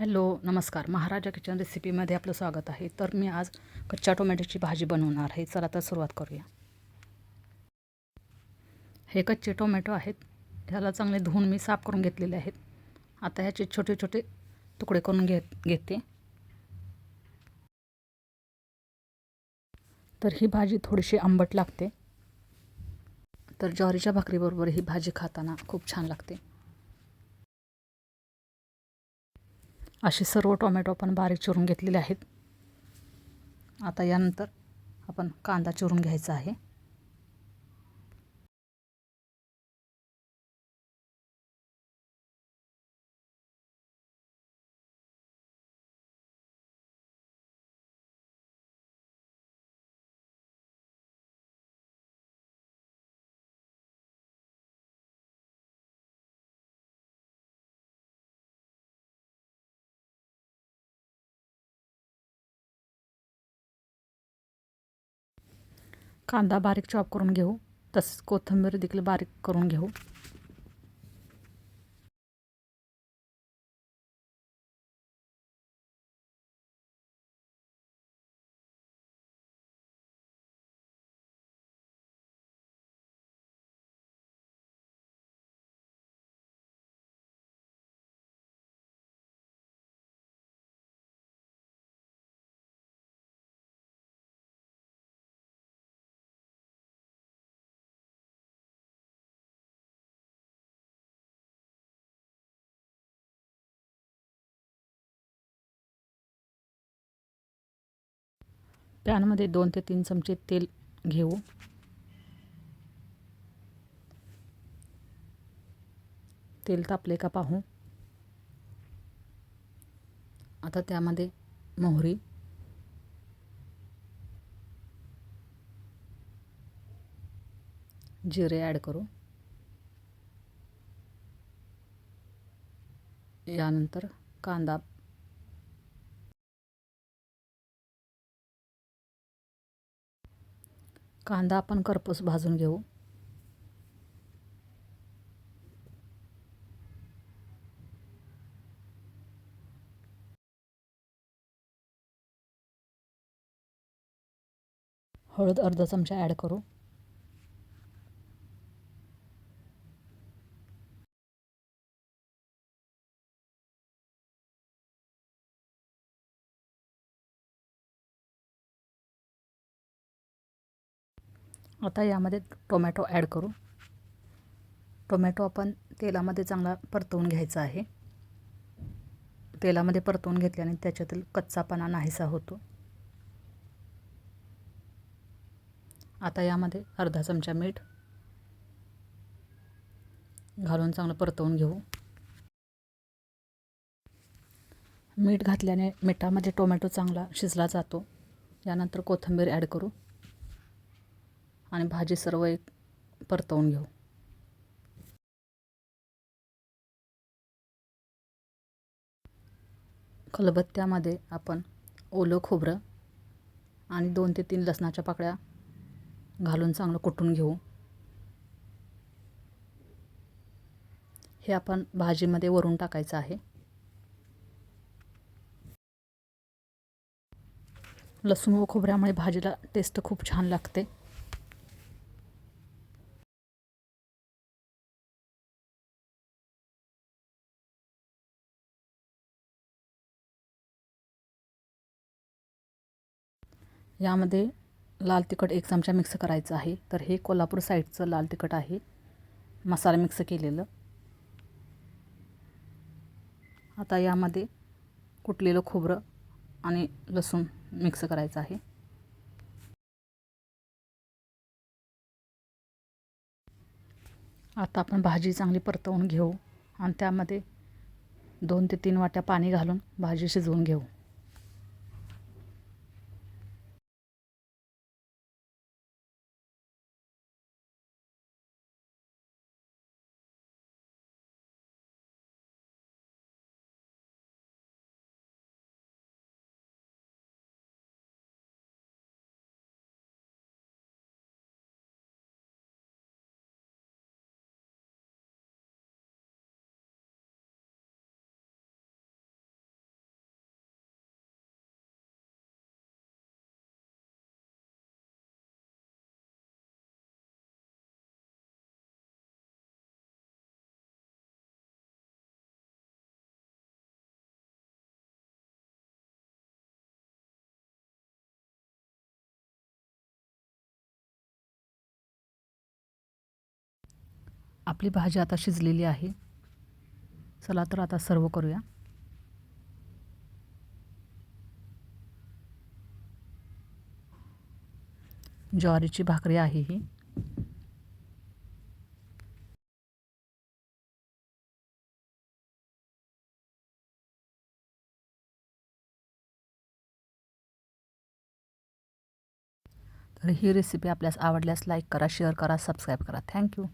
Hello नमस्कार. महाराजा kitchen रेसिपीमध्ये आपलं स्वागत आहे. तर मी आज कच्च्या टोमॅटोची भाजी बनवणार आहे. चला तर सुरुवात करूया. हे कच्चे टोमॅटो आहेत. ह्याला चांगले धुवून मी साफ करून घेतलेले आहेत. आता ह्याचे छोटे छोटे तुकडे करून घेत घेते. तर ही भाजी थोडीशी आंबट लागते. तर ज्वारीच्या भाकरीबरोबर ही भाजी खाताना खूप छान लागते. असे सर्व टोमॅटो आपण बारीक चिरून घेतलेले आहेत. आता यानंतर आपण कांदा चिरून घ्यायचा आहे. कांदा बारीक चॉप करून घेऊ. तसेच कोथिंबीर देखील बारीक करून घेऊ. पॅनमध्ये दोन ते तीन चमचे तेल घेऊ. तेल तापले का पाहू. आता त्यामध्ये मोहरी. जिरे ॲड करू. यानंतर कांदा कांदा आपण करपूस भाजून घेऊ. हळद अर्धा चमचा ॲड करू. आता यामध्ये टोमॅटो ॲड करू. टोमॅटो आपण तेलामध्ये चांगला परतवून घ्यायचा आहे. तेलामध्ये परतवून घेतल्याने त्याच्यातील कच्चापणा नाहीसा होतो. आता यामध्ये अर्धा चमचा मीठ घालून चांगलं परतवून घेऊ. मीठ घातल्याने मिठामध्ये टोमॅटो चांगला शिजला जातो. यानंतर कोथिंबीर ॲड करू. आणि भाजी सर्व एक परतवून घेऊ. खलबत्त्यामध्ये आपण ओलं खोबरं आणि दोन ते तीन लसणाच्या पाकळ्या घालून चांगलं कुटून घेऊ. हे आपण भाजीमध्ये वरून टाकायचं आहे. लसूण व खोबऱ्यामुळे भाजीला टेस्ट खूप छान लागते. यामध्ये लाल तिखट एक चमचा मिक्स करायचं आहे. तर हे कोल्हापूर साईडचं लाल तिखट आहे. मसाला मिक्स केलेलं. आता यामध्ये कुटलेलं खोबरं आणि लसूण मिक्स करायचं आहे. आता आपण भाजी चांगली परतवून घेऊ आणि त्यामध्ये दोन ते तीन वाट्या पाणी घालून भाजी शिजवून घेऊ. आपली भाजी आता शिजलेली आहे. चला तर आता सर्व करूया. ज्वारीची भाकरी आहे ही. तर ही रेसिपी आपल्यास आवडल्यास लाईक करा शेअर करा सबस्क्राईब करा. थँक्यू